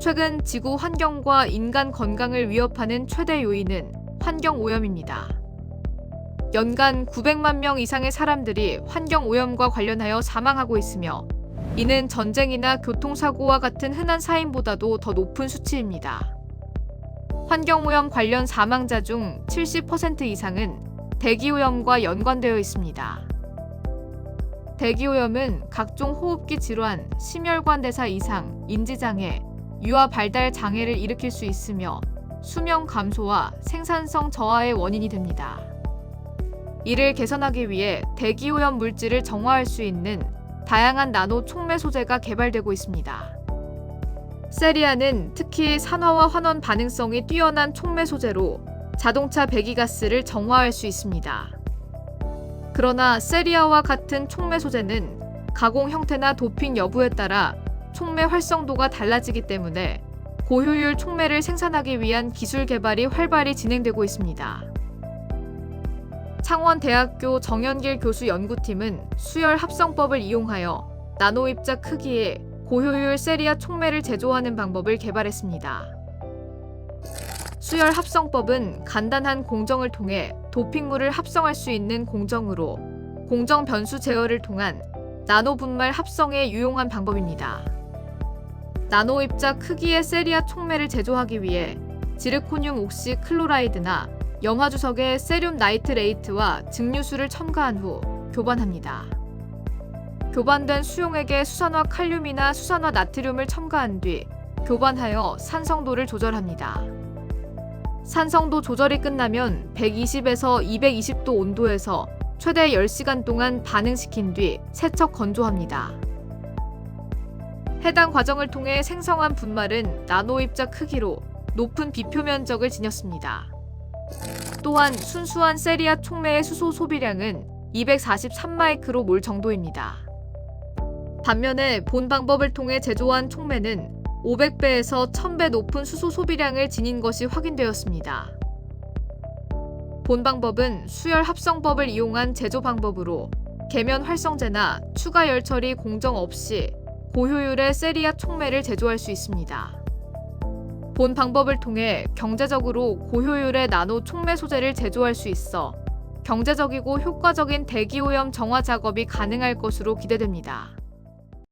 최근 지구 환경과 인간 건강을 위협하는 최대 요인은 환경 오염입니다. 연간 900만 명 이상의 사람들이 환경 오염과 관련하여 사망하고 있으며 이는 전쟁이나 교통사고와 같은 흔한 사인보다도 더 높은 수치입니다. 환경 오염 관련 사망자 중 70% 이상은 대기 오염과 연관되어 있습니다. 대기 오염은 각종 호흡기 질환, 심혈관 대사 이상, 인지 장애, 유아 발달 장애를 일으킬 수 있으며 수명 감소와 생산성 저하의 원인이 됩니다. 이를 개선하기 위해 대기 오염 물질을 정화할 수 있는 다양한 나노 촉매 소재가 개발되고 있습니다. 세리아는 특히 산화와 환원 반응성이 뛰어난 촉매 소재로 자동차 배기가스를 정화할 수 있습니다. 그러나 세리아와 같은 촉매 소재는 가공 형태나 도핑 여부에 따라 촉매 활성도가 달라지기 때문에 고효율 촉매를 생산하기 위한 기술 개발이 활발히 진행되고 있습니다. 창원대학교 정현길 교수 연구팀은 수열 합성법을 이용하여 나노 입자 크기의 고효율 세리아 촉매를 제조하는 방법을 개발했습니다. 수열 합성법은 간단한 공정을 통해 도핑물을 합성할 수 있는 공정으로 공정 변수 제어를 통한 나노 분말 합성에 유용한 방법입니다. 나노 입자 크기의 세리아 촉매를 제조하기 위해 지르코늄 옥시 클로라이드나 염화 주석에 세륨 나이트레이트와 증류수를 첨가한 후 교반합니다. 교반된 수용액에 수산화 칼륨이나 수산화 나트륨을 첨가한 뒤 교반하여 산성도를 조절합니다. 산성도 조절이 끝나면 120에서 220도 온도에서 최대 10시간 동안 반응시킨 뒤 세척 건조합니다. 해당 과정을 통해 생성한 분말은 나노 입자 크기로 높은 비표 면적을 지녔습니다. 또한 순수한 세리아 촉매의 수소 소비량은 243마이크로 몰 정도입니다. 반면에 본 방법을 통해 제조한 촉매는 500배에서 1000배 높은 수소 소비량을 지닌 것이 확인되었습니다. 본 방법은 수열 합성법을 이용한 제조 방법으로 계면 활성제나 추가 열 처리 공정 없이 고효율의 세리아 촉매를 제조할 수 있습니다. 본 방법을 통해 경제적으로 고효율의 나노 촉매 소재를 제조할 수 있어 경제적이고 효과적인 대기오염 정화 작업이 가능할 것으로 기대됩니다.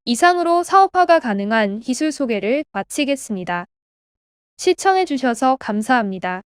이상으로 사업화가 가능한 기술 소개를 마치겠습니다. 시청해주셔서 감사합니다.